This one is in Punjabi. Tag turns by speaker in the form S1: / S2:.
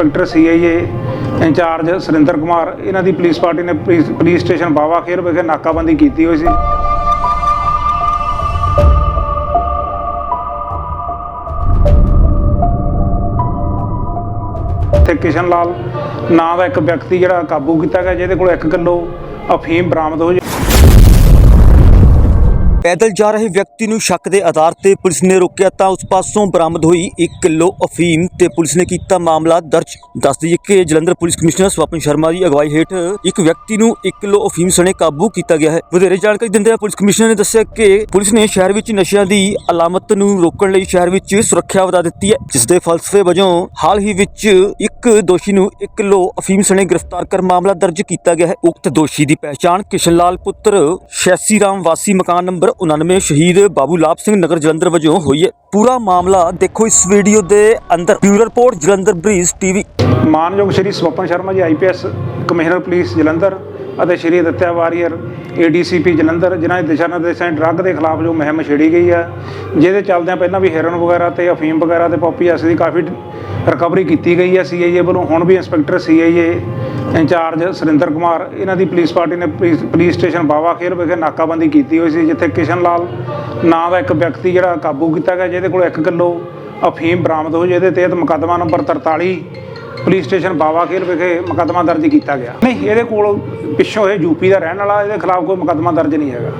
S1: Inspector CIA incharge Surinder Kumar ਇਹਨਾਂ ਦੀ ਪੁਲਿਸ ਪਾਰਟੀ ਨੇ ਪੁਲਿਸ ਸਟੇਸ਼ਨ ਬਾਵਾ ਖੇਰ ਵਿਖੇ ਨਾਕਾਬੰਦੀ ਕੀਤੀ ਹੋਈ ਸੀ। ਤੇ ਕਿਸ਼ਨ ਲਾਲ, ਨਾਂ ਦਾ ਇੱਕ ਵਿਅਕਤੀ ਜਿਹੜਾ ਕਾਬੂ ਕੀਤਾ ਗਿਆ, ਜਿਹਦੇ ਕੋਲ 1 ਕਿਲੋ ਅਫੀਮ ਬਰਾਮਦ ਹੋਈ
S2: ਪੈਦਲ ਜਾ ਰਹੇ ਵਿਅਕਤੀ ਨੂੰ ਸ਼ੱਕ ਦੇ ਆਧਾਰ ਤੇ ਪੁਲਿਸ ਨੇ ਰੋਕਿਆ ਤਾਂ ਉਸ ਪਾਸੋਂ ਬਰਾਮਦ ਹੋਈ 1 ਕਿਲੋ ਅਫੀਮ ਤੇ ਪੁਲਿਸ ਨੇ ਕੀਤਾ ਮਾਮਲਾ ਦਰਜ। ਦੱਸ ਦਈਏ ਕਿ ਜਲੰਧਰ ਪੁਲਿਸ ਕਮਿਸ਼ਨਰ ਸਵਪਨ ਸ਼ਰਮਾ ਦੀ ਅਗਵਾਈ ਹੇਠ ਇੱਕ ਵਿਅਕਤੀ ਨੂੰ 1 ਕਿਲੋ ਅਫੀਮ ਸਣੇ ਕਾਬੂ ਕੀਤਾ ਗਿਆ ਹੈ। ਵਧੇਰੇ ਜਾਣਕਾਰੀ ਦਿੰਦੇ ਹੋਏ ਪੁਲਿਸ ਕਮਿਸ਼ਨਰ ਨੇ ਦੱਸਿਆ ਕਿ ਪੁਲਿਸ ਨੇ ਸ਼ਹਿਰ ਵਿੱਚ ਨਸ਼ਿਆਂ ਦੀ ਅਲਾਮਤ ਨੂੰ ਰੋਕਣ ਲਈ ਸ਼ਹਿਰ ਵਿੱਚ ਸੁਰੱਖਿਆ ਵਧਾ ਦਿੱਤੀ ਹੈ, ਜਿਸ ਦੇ ਫਲਸਫੇ ਵਜੋਂ ਹਾਲ ਹੀ ਵਿੱਚ ਇੱਕ ਦੋਸ਼ੀ ਨੂੰ 1 ਕਿਲੋ ਅਫੀਮ ਸਣੇ ਗ੍ਰਿਫਤਾਰ ਕਰ ਮਾਮਲਾ ਦਰਜ ਕੀਤਾ ਗਿਆ ਹੈ। ਉਕਤ ਦੋਸ਼ੀ ਦੀ ਪਹਿਚਾਣ ਕਿਸ਼ਨ ਲਾਲ ਪੁੱਤਰ ਸ਼ੈਸੀ ਰਾਮ ਵਾਸੀ ਮਕਾਨ ਨੰਬਰ 99 ਸ਼ਹੀਦ ਬਾਬੂ ਲਾਭ ਸਿੰਘ ਨਗਰ ਜਲੰਧਰ ਵਜੋਂ ਹੋਈ ਹੈ। ਪੂਰਾ ਮਾਮਲਾ ਦੇਖੋ ਇਸ ਵੀਡੀਓ ਦੇ ਅੰਦਰ। Bureau report Jalandhar Breeze TV.
S1: ਮਾਨਯੋਗ Shri Swapan Sharma ji IPS commissioner police Jalandhar. ਅਤੇ ਸ਼੍ਰੀ ਦਿੱਤਿਆ ਵਾਰੀਅਰ ਏਡੀਸੀਪੀ ਜਲੰਧਰ, ਜਿਨ੍ਹਾਂ ਦੇ ਦਿਸ਼ਾ ਨਿਰਦੇਸ਼ਾਂ ਡਰੱਗ ਦੇ ਖਿਲਾਫ ਜੋ ਮੁਹਿੰਮ ਛੇੜੀ ਗਈ ਹੈ ਜਿਹਦੇ ਚੱਲਦਿਆਂ ਪਹਿਲਾਂ ਵੀ ਹੈਰਨ ਵਗੈਰਾ ਤੇ ਅਫੀਮ ਵਗੈਰਾ ਤੇ ਪੋਪੀ ਐਸ ਦੀ ਕਾਫੀ ਰਿਕਵਰੀ ਕੀਤੀ ਗਈ ਹੈ ਸੀਆਈਏ ਵੱਲੋਂ, ਹੁਣ ਵੀ inspector CIA incharge Surinder Kumar, ਇਹਨਾਂ ਦੀ ਪੁਲਿਸ ਪਾਰਟੀ ਨੇ police police station Bawa Kher ਵਿਖੇ ਨਾਕਾਬੰਦੀ ਕੀਤੀ ਹੋਈ ਸੀ, ਜਿੱਥੇ ਕਿਸ਼ਨ ਲਾਲ ਨਾਂ ਦਾ ਇੱਕ ਵਿਅਕਤੀ ਜਿਹੜਾ ਕਾਬੂ ਕੀਤਾ ਗਿਆ, ਜਿਹਦੇ ਕੋਲ 1 ਕਿਲੋ ਅਫੀਮ ਬਰਾਮਦ ਹੋਈ, ਜਿਹਦੇ ਤਹਿਤ ਮੁਕੱਦਮਾ ਨੰਬਰ 43 ਪੁਲਿਸ ਸਟੇਸ਼ਨ ਬਾਵਾ ਵਿਖੇ ਮੁਕੱਦਮਾ ਦਰਜ ਕੀਤਾ ਗਿਆ। ਨਹੀਂ, ਇਹਦੇ ਕੋਲ ਪਿੱਛੋਂ ਇਹ ਯੂਪੀ ਦਾ ਰਹਿਣ ਵਾਲਾ, ਇਹਦੇ ਖਿਲਾਫ ਕੋਈ ਮੁਕੱਦਮਾ ਦਰਜ ਨਹੀਂ ਹੈਗਾ।